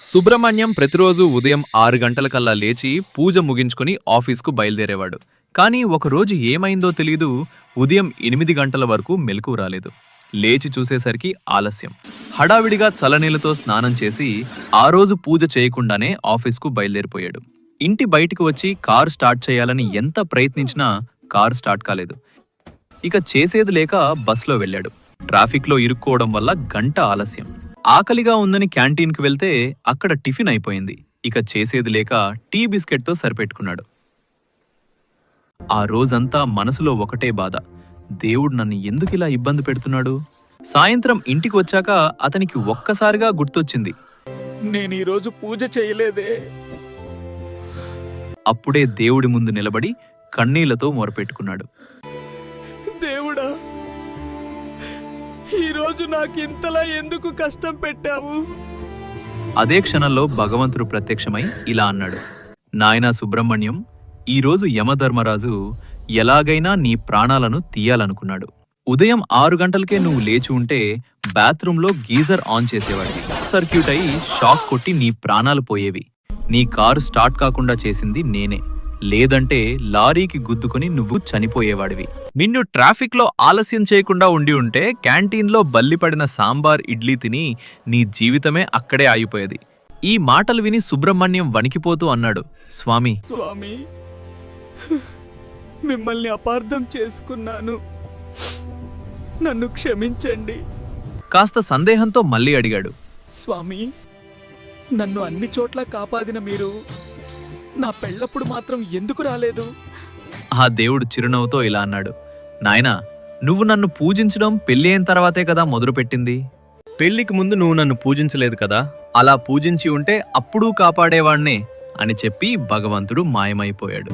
సుబ్రహ్మణ్యం ప్రతిరోజు ఉదయం ఆరు గంటలకల్లా లేచి పూజ ముగించుకుని ఆఫీస్కు బయలుదేరేవాడు. కానీ ఒకరోజు ఏమైందో తెలీదు. ఉదయం ఎనిమిది గంటల వరకు మెలకు రాలేదు. లేచి చూసేసరికి ఆలస్యం. హడావిడిగా చలనీళ్ళతో స్నానం చేసి ఆ రోజు పూజ చేయకుండానే ఆఫీస్కు బయలుదేరిపోయాడు. ఇంటి బయటికి వచ్చి కారు స్టార్ట్ చేయాలని ఎంత ప్రయత్నించినా కారు స్టార్ట్ కాలేదు. ఇక చేసేది లేక బస్లో వెళ్ళాడు. ట్రాఫిక్లో ఇరుక్కోవడం వల్ల గంట ఆలస్యం. ఆకలిగా ఉందని క్యాంటీన్కి వెళ్తే అక్కడ టిఫిన్ అయిపోయింది. ఇక చేసేది లేక టీ బిస్కెట్తో సరిపెట్టుకున్నాడు. ఆ రోజంతా మనసులో ఒకటే బాధ. దేవుడు నన్ను ఎందుకిలా ఇబ్బంది పెడుతున్నాడు? సాయంత్రం ఇంటికి వచ్చాక అతనికి ఒక్కసారిగా గుర్తొచ్చింది. నేను ఈరోజు పూజ చేయలేదే. అప్పుడే దేవుడి ముందు నిలబడి కన్నీళ్ళతో మొరపెట్టుకున్నాడు. ఈరోజు నాకు ఇంతలా ఎందుకు కష్టం పెట్టావు? అదే క్షణంలో భగవంతుడు ప్రత్యక్షమై ఇలా అన్నాడు. నాయనా సుబ్రహ్మణ్యం ఈరోజు యమధర్మరాజు ఎలాగైనా నీ ప్రాణాలను తీయాలనుకున్నాడు. ఉదయం ఆరు గంటలకే నువ్వు లేచి ఉంటే బాత్రూంలో గీజర్ ఆన్ చేసేవాడివి. సర్క్యూట్ అయి షాక్ కొట్టి నీ ప్రాణాలు పోయేవి. నీ కారు స్టార్ట్ కాకుండా చేసింది నేనే. లేదంటే లారీకి గుద్దుకొని నువ్వు చనిపోయేవాడివి. నిన్ను ట్రాఫిక్లో ఆలస్యం చేయకుండా ఉండి ఉంటే క్యాంటీన్లో బల్లిపడిన సాంబార్ ఇడ్లీ తిని నీ జీవితమే అక్కడే ఆగిపోయేది. ఈ మాటలు విని సుబ్రహ్మణ్యం వణికిపోతూ అన్నాడు. స్వామి. స్వామి మిమ్మల్ని అపార్థం చేసుకున్నాను. నన్ను క్షమించండి. కాస్త సందేహంతో మళ్ళీ అడిగాడు. స్వామి నన్ను అన్ని చోట్ల కాపాదిన మీరు నా పెళ్ళప్పుడు మాత్రం ఎందుకు రాలేదు? ఆ దేవుడు చిరునవ్వుతో ఇలా అన్నాడు. నాయనా నువ్వు నన్ను పూజించడం పెళ్ళి అయిన తర్వాతే కదా మొదలుపెట్టింది పెళ్ళికి ముందు నువ్వు నన్ను పూజించలేదు కదా? అలా పూజించి ఉంటే అప్పుడూ కాపాడేవాణ్ణే అని చెప్పి భగవంతుడు మాయమైపోయాడు.